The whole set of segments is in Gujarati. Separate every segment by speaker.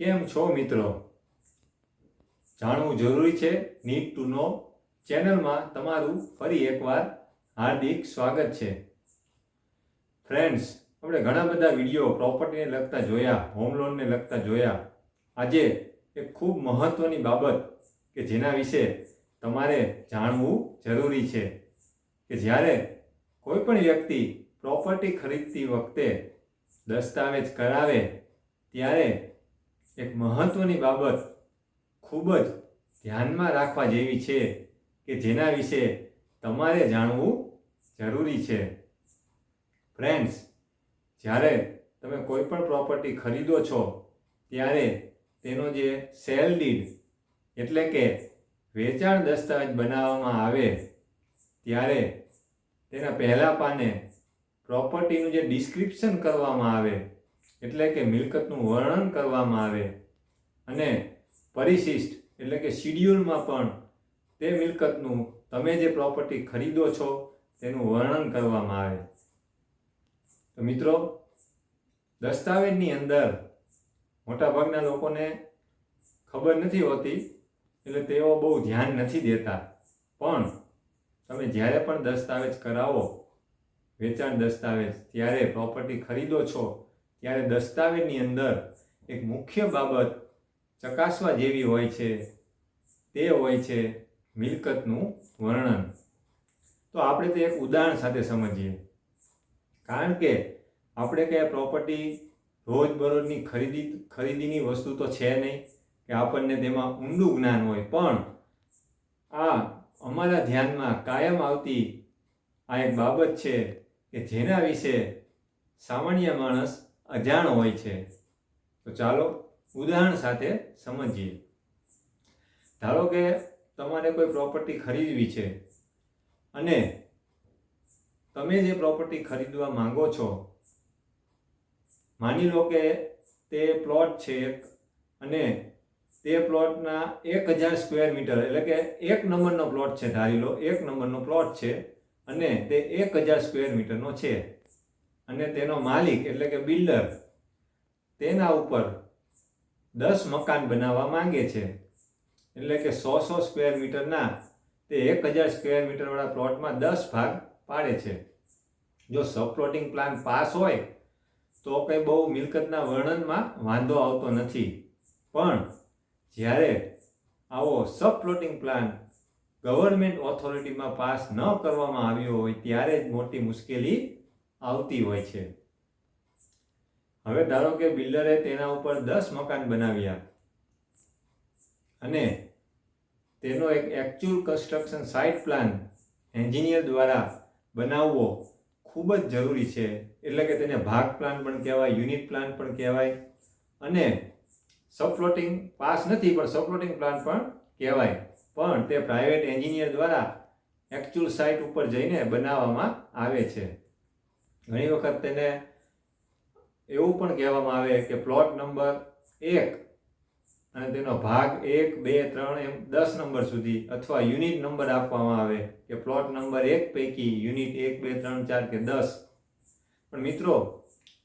Speaker 1: કેમ છો મિત્રો? જાણવું જરૂરી છે નીડ ટુ નો ચેનલમાં તમારું ફરી એકવાર હાર્દિક સ્વાગત છે. ફ્રેન્ડ્સ આપણે ઘણા બધા વીડિયો પ્રોપર્ટીને લગતા જોયા હોમ લોનને લગતા જોયા. આજે એક ખૂબ મહત્વની બાબત કે જેના વિશે તમારે જાણવું જરૂરી છે કે જ્યારે કોઈ પણ વ્યક્તિ પ્રોપર્ટી ખરીદતી વખતે દસ્તાવેજ કરાવે, ત્યારે એક મહત્વની બાબત ખૂબ જ ધ્યાનમાં રાખવા જેવી છે કે જેના વિશે તમારે જાણવું જરૂરી છે. ફ્રેન્ડ્સ જ્યારે તમે કોઈ પણ પ્રોપર્ટી ખરીદો છો, ત્યારે તેનો જે સેલ ડીડ એટલે કે વેચાણ દસ્તાવેજ બનાવવામાં આવે, ત્યારે તેના પહેલા પાને પ્રોપર્ટીનું જે ડિસ્ક્રિપ્શન કરવામાં આવે એટલે કે મિલકતનું વર્ણન કરવામાં આવે. અને પરિશિષ્ટ એટલે કે શિડ્યુલમાં પણ તે મિલકતનું તમે જે પ્રોપર્ટી ખરીદો છો તેનું વર્ણન કરવામાં આવે. તો મિત્રો, દસ્તાવેજની અંદર મોટાભાગના લોકોને ખબર નથી હોતી, એટલે તેઓ બહુ ધ્યાન નથી દેતા. પણ તમે જ્યારે પણ દસ્તાવેજ કરાવો, વેચાણ દસ્તાવેજ, ત્યારે પ્રોપર્ટી ખરીદો છો ત્યારે દસ્તાવેજની અંદર એક મુખ્ય બાબત ચકાસવા જેવી હોય છે, તે હોય છે મિલકતનું વર્ણન. તો આપણે તે એક ઉદાહરણ સાથે સમજીએ. કારણ કે આપણે કયા પ્રોપર્ટી રોજબરોજની ખરીદી, ખરીદીની વસ્તુ તો છે નહીં કે આપણને તેમાં ઊંડું જ્ઞાન હોય, પણ આ અમારા ધ્યાનમાં કાયમ આવતી આ એક બાબત છે કે જેના વિશે સામાન્ય માણસ અજાણ હોય છે. તો ચાલો ઉદાહરણ સાથે સમજીએ. ધારો કે તમારે કોઈ પ્રોપર્ટી ખરીદવી છે અને તમે જે પ્રોપર્ટી ખરીદવા માંગો છો, માની લો કે તે પ્લોટ છે એક અને તે પ્લોટના એક હજાર સ્ક્વેર મીટર એટલે કે એક નંબરનો પ્લોટ છે ધારી લો, એક નંબરનો પ્લોટ છે અને તે એક હજાર સ્ક્વેર મીટરનો છે. અને તેનો માલિક એટલે કે બિલ્ડર તેના ઉપર દસ મકાન બનાવવા માંગે છે. એટલે કે સો સો સ્ક્વેર મીટરના તે એક હજાર સ્ક્વેર મીટરવાળા પ્લોટમાં દસ ભાગ પાડે છે. જો સબ પ્લોટિંગ પ્લાન પાસ હોય તો કંઈ બહુ મિલકતના વર્ણનમાં વાંધો આવતો નથી. પણ જ્યારે આવો સબ પ્લોટિંગ પ્લાન ગવર્મેન્ટ ઓથોરિટીમાં પાસ ન કરવામાં આવ્યો હોય ત્યારે જ મોટી મુશ્કેલી આવતી હોય છે. હવે ધારો કે બિલ્ડરે તેના ઉપર દસ મકાન બનાવ્યા અને તેનો એક actual construction site plan engineer દ્વારા બનાવવો ખૂબ જ જરૂરી છે. એટલે કે તેને ભાગ પ્લાન પણ કહેવાય યુનિટ પ્લાન પણ કહેવાય અને સબફ્લોટિંગ પાસ નથી, પણ સબફ્લોટિંગ પ્લાન પણ કહેવાય. પણ તે પ્રાઇવેટ એન્જિનિયર દ્વારા એકચ્યુઅલ સાઇટ ઉપર જઈને બનાવવામાં આવે છે. ઘણી વખત તેને એવું પણ કહેવામાં આવે કે પ્લોટ નંબર એક અને તેનો ભાગ એક, બે, ત્રણ એમ દસ નંબર સુધી અથવા યુનિટ નંબર આપવામાં આવે કે પ્લોટ નંબર એક પૈકી યુનિટ એક, બે, ત્રણ, ચાર કે દસ. પણ મિત્રો,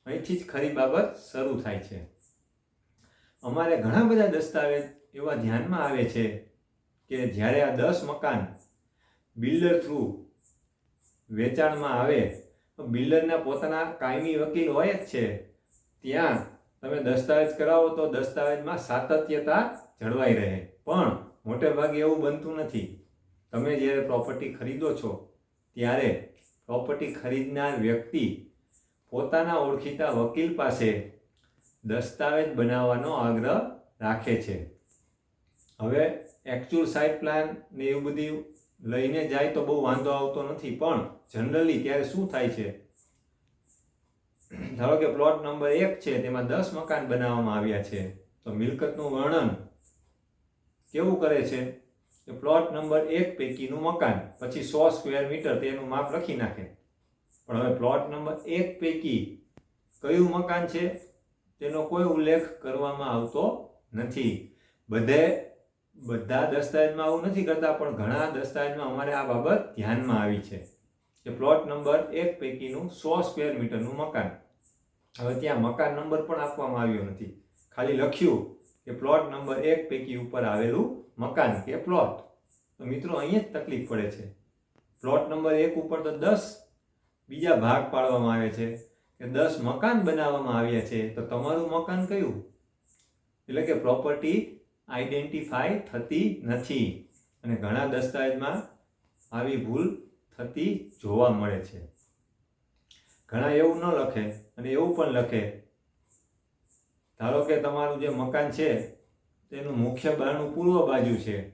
Speaker 1: અહીંથી જ ખરી બાબત શરૂ થાય છે. અમારે ઘણા બધા દસ્તાવેજ એવા ધ્યાનમાં આવે છે કે જ્યારે આ દસ મકાન બિલ્ડર થ્રુ વેચાણમાં આવે બિલ્ડરના પોતાના કાયમી વકીલ હોય જ છે. ત્યાં તમે દસ્તાવેજ કરાવો તો દસ્તાવેજમાં સાતત્યતા જળવાઈ રહે. પણ મોટે ભાગે એવું બનતું નથી. તમે જ્યારે પ્રોપર્ટી ખરીદો છો, ત્યારે પ્રોપર્ટી ખરીદનાર વ્યક્તિ પોતાના ઓળખીતા વકીલ પાસે દસ્તાવેજ બનાવવાનો આગ્રહ રાખે છે. હવે એકચ્યુઅલ સાઇટ પ્લાન ને એવું બધું લઈને જાય તો બહુ વાંધો આવતો નથી, પણ જનરલી ત્યારે શું થાય છે? ધારો કે પ્લોટ નંબર એક છે, તેમાં દસ મકાન બનાવવામાં આવ્યા છે, તો મિલકતનું વર્ણન કેવું કરે છે? કે પ્લોટ નંબર એક પૈકીનું મકાન, પછી સો સ્ક્વેર મીટર તેનું માપ લખી નાખે. પણ હવે પ્લોટ નંબર એક પૈકી કયું મકાન છે? તેનો કોઈ ઉલ્લેખ કરવામાં આવતો નથી. બધે બધા દસ્તાવેજમાં આવું નથી કરતા, પણ ઘણા દસ્તાવેજમાં અમારે આ બાબત ધ્યાનમાં આવી છે કે પ્લોટ નંબર એક પૈકીનું સો સ્ક્વેર મીટરનું મકાન. હવે ત્યાં મકાન નંબર પણ આપવામાં આવ્યો નથી. ખાલી લખ્યું કે પ્લોટ નંબર એક પૈકી ઉપર આવેલું મકાન કે પ્લોટ. તો મિત્રો, અહીંયા જ તકલીફ પડે છે. પ્લોટ નંબર એક ઉપર તો દસ બીજા ભાગ પાડવામાં આવે છે. કે દસ મકાન બનાવવામાં આવ્યા છે, તો તમારું મકાન કયું? એટલે કે પ્રોપર્ટી આઈડેન્ટિફાઈ થતી નથી. અને ઘણા દસ્તાવેજમાં આવી ભૂલ થતી જોવા મળે છે. ઘણા એવું ન લખે અને એવું પણ લખે. ધારો કે તમારું જે મકાન છે, તેનું મુખ્ય બારણું પૂર્વ બાજુ છે.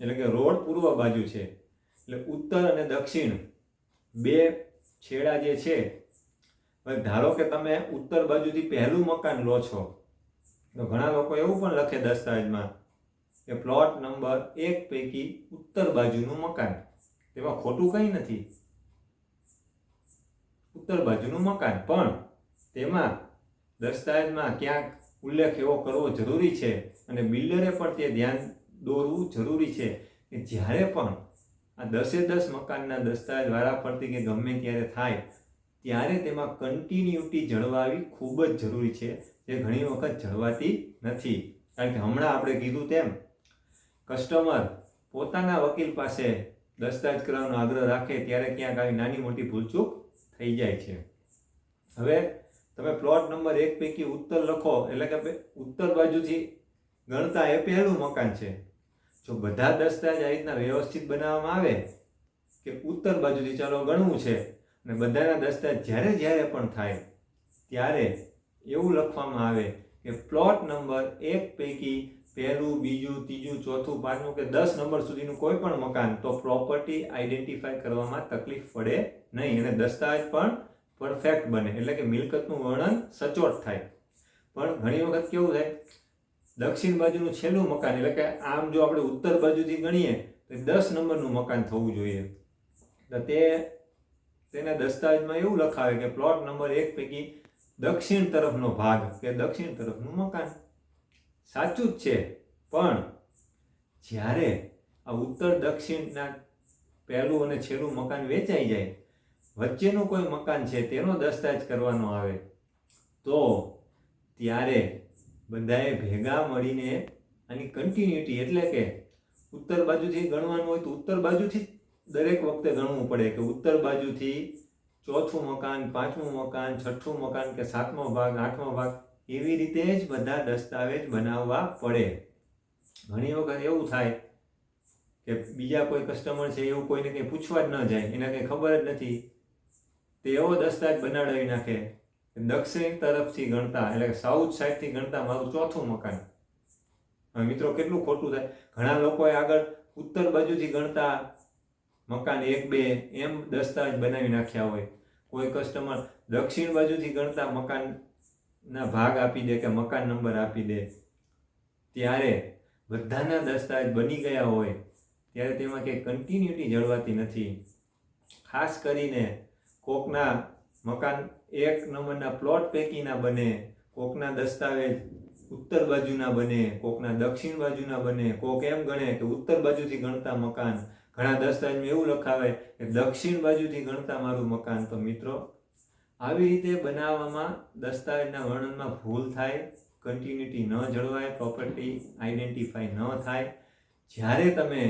Speaker 1: એટલે કે રોડ પૂર્વ બાજુ છે. એટલે ઉત્તર અને દક્ષિણ બે છેડા જે છે ધારો કે તમે ઉત્તર બાજુથી પહેલું મકાન લો છો. તો ઘણા લોકો એવું પણ લખે દસ્તાવેજમાં કે પ્લોટ નંબર એક પૈકી ઉત્તર બાજુનું મકાન. તેમાં ખોટું કંઈ નથી. ઉત્તર બાજુનું મકાન. પણ તેમાં દસ્તાવેજમાં ક્યાંક ઉલ્લેખ એવો કરવો જરૂરી છે અને બિલ્ડરે પણ તે ધ્યાન દોરવું જરૂરી છે કે જ્યારે પણ આ દસે દસ મકાનના દસ્તાવેજ વારાફરતી કે ગમે ત્યારે થાય ત્યારે તેમાં કન્ટિન્યુટી જળવાવી ખૂબ જ જરૂરી છે. જે ઘણી વખત જળવાતી નથી. કારણ કે હમણાં આપણે કીધું તેમ કસ્ટમર પોતાના વકીલ પાસે દસ્તાવેજ કરવાનો આગ્રહ રાખે ત્યારે ક્યાંક આવી નાની મોટી ભૂલચૂક થઈ જાય છે. હવે તમે પ્લોટ નંબર એક પૈકી ઉત્તર લખો, એટલે કે ઉત્તર બાજુથી ગણતા એ પહેલું મકાન છે. જો બધા દસ્તાવેજ આ રીતના વ્યવસ્થિત બનાવવામાં આવે કે ઉત્તર બાજુથી ચાલો ગણવું છે અને બધાના દસ્તાવેજ જ્યારે જ્યારે પણ થાય, ત્યારે એવું લખવામાં આવે કે પ્લોટ નંબર એક પૈકી પહેલું, બીજું, ત્રીજું, ચોથું, પાંચમું કે દસ નંબર સુધીનું કોઈ પણ મકાન, તો પ્રોપર્ટી આઈડેન્ટિફાય કરવામાં તકલીફ પડે નહીં. અને દસ્તાવેજ પણ પરફેક્ટ બને. એટલે કે મિલકતનું વર્ણન સચોટ થાય. પણ ઘણી વખત કેવું થાય, દક્ષિણ બાજુનું છેલ્લું મકાન, એટલે કે આમ જો આપણે ઉત્તર બાજુથી ગણીએ, તો દસ નંબરનું મકાન થવું જોઈએ. તો તે તેના દસ્તાવેજમાં એવું લખાવે કે પ્લોટ નંબર એક પૈકી દક્ષિણ તરફનો ભાગ કે દક્ષિણ તરફનું મકાન. સાચું જ છે, પણ જ્યારે આ ઉત્તર દક્ષિણના પહેલું અને છેલ્લું મકાન વેચાઈ જાય, વચ્ચેનું કોઈ મકાન છે તેનો દસ્તાવેજ કરવાનો આવે, તો ત્યારે બધાએ ભેગા મળીને આની કન્ટિન્યુટી એટલે કે ઉત્તર બાજુથી ગણવાનું હોય તો ઉત્તર બાજુથી જ દરેક વખતે ગણવું પડે કે ઉત્તર બાજુથી ચોથું મકાન, પાંચમું મકાન, છઠ્ઠું મકાન કે સાતમો ભાગ, આઠમો ભાગ એવી રીતે જ બધા દસ્તાવેજ બનાવવા પડે. ઘણી વખત એવું થાય કે બીજા કોઈ કસ્ટમર છે, એવું કોઈને કંઈ પૂછવા જ ન જાય, એને કંઈ ખબર જ નથી. તે એવો દસ્તાવેજ બનાવી નાખે. દક્ષિણ તરફથી ગણતા, એટલે સાઉથ સાઈડથી ગણતા મારું ચોથું મકાન. મિત્રો, કેટલું ખોટું થાય? ઘણા લોકોએ આગળ ઉત્તર બાજુથી ગણતા મકાન એક, બે, એમ દસ્તાવેજ બનાવી નાખ્યા હોય. કોઈ કસ્ટમર દક્ષિણ બાજુથી ગણતા મકાનના ભાગ આપી દે કે મકાન નંબર આપી દે. ત્યારે બધાના દસ્તાવેજ બની ગયા હોય. ત્યારે તેમાં કંઈ કન્ટિન્યુટી જળવાતી નથી. ખાસ કરીને કોકના મકાન એક નંબરના પ્લોટ પૈકીના બને, કોકના દસ્તાવેજ ઉત્તર બાજુના બને, કોકના દક્ષિણ બાજુના બને, કોક એમ ગણે કે ઉત્તર બાજુથી ગણતા મકાન ઘણા દસ્તાવેજમાં એવું લખાવે કે દક્ષિણ બાજુથી ગણતા મારું મકાન તો મિત્રો, આવી રીતે બનાવવામાં દસ્તાવેજના વર્ણનમાં ભૂલ થાય કન્ટિન્યુટી ન જળવાય પ્રોપર્ટી આઈડેન્ટિફાઈ ન થાય. જ્યારે તમે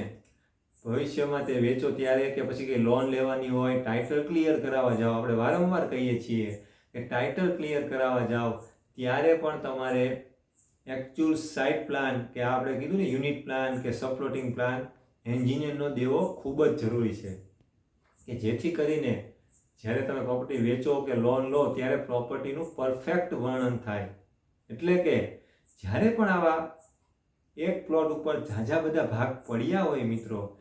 Speaker 1: ભવિષ્યમાં તે વેચો ત્યારે કે પછી કંઈ લોન લેવાની હોય ટાઇટલ ક્લિયર કરાવવા જાઓ, આપણે વારંવાર કહીએ છીએ કે ટાઇટલ ક્લિયર કરાવવા જાઓ, ત્યારે પણ તમારે એકચ્યુઅલ સાઇટ પ્લાન કે આપણે કીધું ને યુનિટ પ્લાન કે સપલોટિંગ પ્લાન એન્જિનિયરનો દેવો ખૂબ જ જરૂરી છે. કે જેથી કરીને જ્યારે તમે પ્રોપર્ટી વેચો કે લોન લો, ત્યારે પ્રોપર્ટીનું પરફેક્ટ વર્ણન થાય. એટલે કે જ્યારે પણ આવા એક પ્લોટ ઉપર ઝાઝા બધા ભાગ પડ્યા હોય મિત્રો,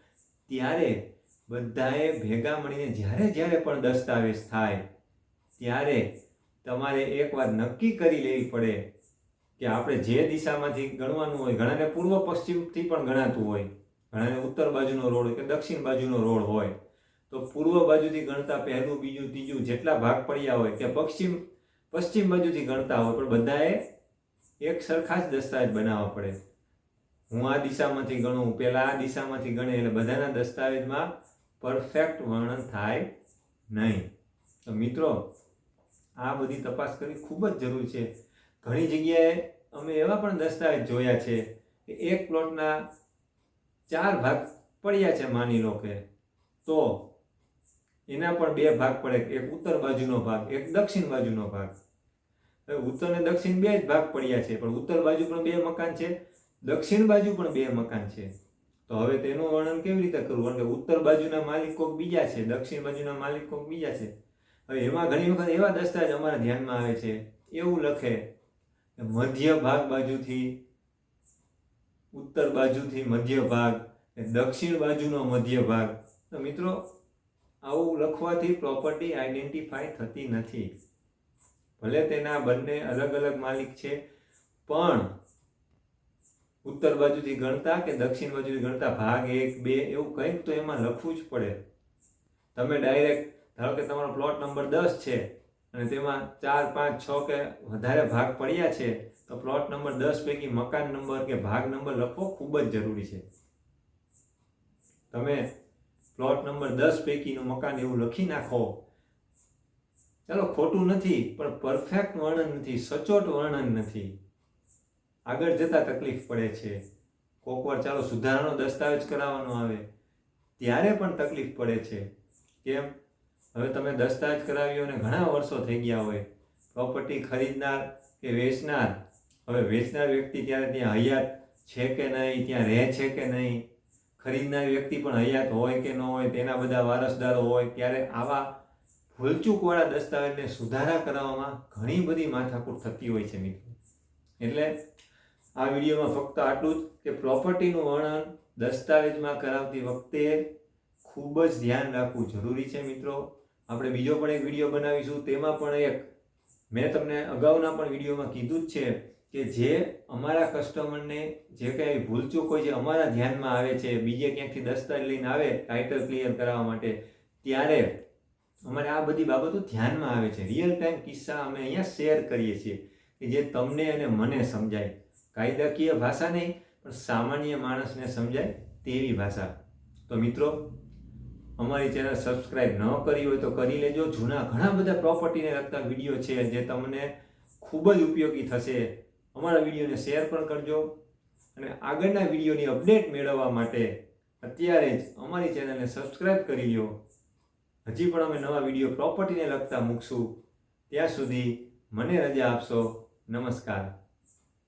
Speaker 1: ત્યારે બધાએ ભેગા મળીને જ્યારે જ્યારે પણ દસ્તાવેજ થાય, ત્યારે તમારે એક વાત નક્કી કરી લેવી પડે કે આપણે જે દિશામાંથી ગણવાનું હોય, ઘણાને પૂર્વ પશ્ચિમથી પણ ગણાતું હોય. ઘણાને ઉત્તર બાજુનો રોડ કે દક્ષિણ બાજુનો રોડ હોય, તો પૂર્વ બાજુથી ગણતા પહેલું, બીજું, ત્રીજું જેટલા ભાગ પડ્યા હોય કે પશ્ચિમ પશ્ચિમ બાજુથી ગણતા હોય, પણ બધાએ એક સરખા જ દસ્તાવેજ બનાવવા પડે. હું આ દિશામાંથી ગણું પહેલાં આ દિશામાંથી ગણે, એટલે બધાના દસ્તાવેજમાં પરફેક્ટ વર્ણન થાય નહીં. તો મિત્રો, આ બધી તપાસ કરવી ખૂબ જ જરૂરી છે. ઘણી જગ્યાએ અમે એવા પણ દસ્તાવેજ જોયા છે કે એક પ્લોટના ચાર ભાગ પડ્યા છે, માની લો કે. તો એના પણ બે ભાગ પડે. એક ઉત્તર બાજુનો ભાગ, એક દક્ષિણ બાજુનો ભાગ. ઉત્તર અને દક્ષિણ બે જ ભાગ પડ્યા છે, પણ ઉત્તર બાજુ પણ બે મકાન છે, દક્ષિણ બાજુ પણ બે મકાન છે. તો હવે તેનું વર્ણન કેવી રીતે કરવું? કારણ કે ઉત્તર બાજુના માલિક કોક બીજા છે, દક્ષિણ બાજુના માલિક કોક બીજા છે. હવે એમાં ઘણી વખત એવા દસ્તાવેજ અમારા ધ્યાનમાં આવે છે, એવું લખે મધ્ય ભાગ બાજુથી ઉત્તર બાજુથી મધ્ય ભાગ દક્ષિણ બાજુનો મધ્ય ભાગ. તો મિત્રો, આવું લખવાથી પ્રોપર્ટી આઈડેન્ટિફાઈ થતી નથી. ભલે તેના બંને અલગ અલગ માલિક છે, પણ ઉત્તર બાજુથી ગણતા કે દક્ષિણ બાજુથી ગણતા ભાગ એક, બે, એવું કંઈક તો એમાં લખવું જ પડે. તમે ડાયરેક્ટ ધારો કે તમારો પ્લોટ નંબર દસ છે, અને તેમાં ચાર, પાંચ, છ કે વધારે ભાગ પડ્યા છે તો પ્લોટ નંબર દસ પૈકી મકાન નંબર કે ભાગ નંબર લખવો ખૂબ જ જરૂરી છે. તમે પ્લોટ નંબર દસ પૈકીનું મકાન એવું લખી નાખો. ચાલો, ખોટું નથી, પણ પરફેક્ટ વર્ણન નથી, સચોટ વર્ણન નથી. આગળ જતા તકલીફ પડે છે. કોક વાર ચાલો, સુધારાનો દસ્તાવેજ કરાવવાનો આવે. ત્યારે પણ તકલીફ પડે છે. કેમ? હવે તમે દસ્તાવેજ કરાવ્યો અને ઘણા વર્ષો થઈ ગયા હોય. પ્રોપર્ટી ખરીદનાર કે વેચનાર હવે વેચનાર વ્યક્તિ ત્યારે ત્યાં હયાત છે કે નહીં, ત્યાં રહે છે કે નહીં? ખરીદનાર વ્યક્તિ પણ હયાત હોય કે ન હોય, તેના બધા વારસદારો હોય, ત્યારે આવા ભૂલચૂકવાળા દસ્તાવેજને સુધારા કરાવવામાં ઘણી બધી માથાકૂટ થતી હોય છે મિત્રો. એટલે આ વિડીયોમાં ફક્ત આટલું જ કે પ્રોપર્ટીનું વર્ણન દસ્તાવેજમાં કરાવતી વખતે ખૂબ જ ધ્યાન રાખવું જરૂરી છે મિત્રો. આપણે બીજો પણ એક વીડિયો બનાવીશું, તેમાં પણ એક મેં તમને અગાઉના પણ વિડીયોમાં કીધું જ છે કે જે અમારા કસ્ટમરને જે કંઈ ભૂલચૂક હોય છે અમારા ધ્યાનમાં આવે છે, બીજે ક્યાંકથી દસ્તાવેજ લઈને આવે ટાઇટલ ક્લિયર કરાવવા માટે, ત્યારે અમારે આ બધી બાબતો ધ્યાનમાં આવે છે. રિયલ ટાઈમ કિસ્સા અમે અહીંયા શેર કરીએ છીએ કે જે તમને અને મને સમજાય. કાયદાકીય ભાષા નહીં, પણ સામાન્ય માણસને સમજાય તેવી ભાષા. તો મિત્રો, અમારી ચેનલ સબસ્ક્રાઇબ ન કરી હોય તો કરી લેજો. જૂના ઘણા બધા પ્રોપર્ટીને લગતા વીડિયો છે જે તમને ખૂબ જ ઉપયોગી થશે. અમારા વિડીયોને શેર પણ કરજો અને આગળના વિડીયોની અપડેટ મેળવવા માટે અત્યારે જ અમારી ચેનલને સબસ્ક્રાઈબ કરી લો હજી પણ અમે નવા વીડિયો પ્રોપર્ટીને લગતા મૂકશું. ત્યાં સુધી મને રજા આપશો. નમસ્કાર.